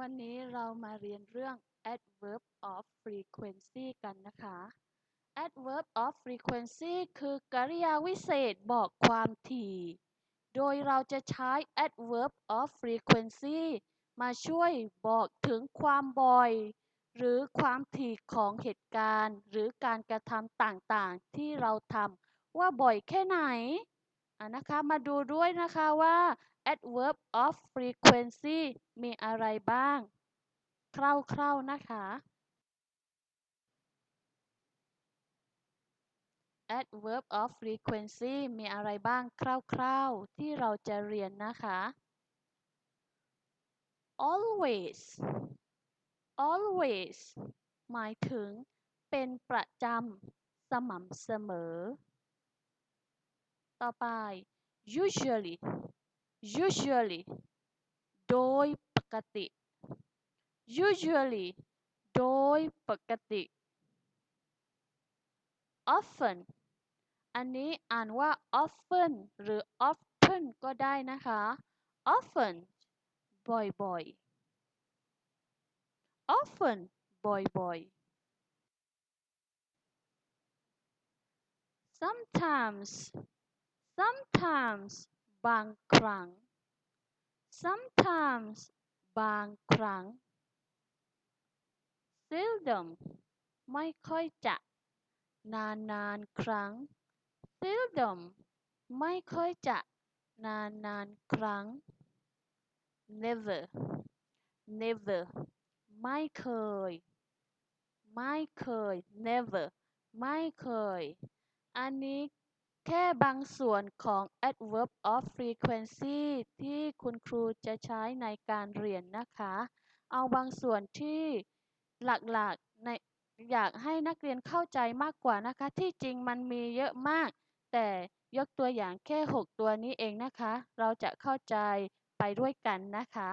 วันนี้เรามาเรียนเรื่อง adverb of frequency กันนะคะ adverb of frequency คือกริยาวิเศษบอกความถี่ โดยเราจะใช้ adverb of frequency มาช่วยบอกถึงความบ่อย หรือความถี่ของเหตุการณ์ หรือการกระทำต่างๆ ที่เราทำว่าบ่อยแค่ไหน นะคะมาดูด้วยนะคะว่า adverb of frequency มีอะไรบ้าง คร่าวๆนะคะ adverb of frequency มีอะไรบ้างคร่าวๆ ที่เราจะเรียนนะคะ always always หมายถึงเป็นประจำ สม่ำเสมอ ต่อไป usually usually โดยปกติ usually โดยปกติ often อันนี้อ่านว่า often หรือ often ก็ได้นะคะ often บ่อยๆ often บ่อยๆ sometimes sometimes บางครั้ง sometimes บางครั้ง seldom ไม่ค่อยจะ นานนานๆครั้ง seldom ไม่ค่อยจะ นานนานๆครั้ง never never ไม่เคย ไม่เคย never ไม่เคย อันนี้ แค่บางส่วนของ adverb of frequency ที่คุณครูจะใช้ในการเรียนนะคะ เอาบางส่วนที่หลักๆในอยากให้นักเรียนเข้าใจมากกว่านะคะ ที่จริงมันมีเยอะมาก แต่ยกตัวอย่างแค่ 6 ตัวนี้เองนะคะ เราจะเข้าใจไปด้วยกันนะคะ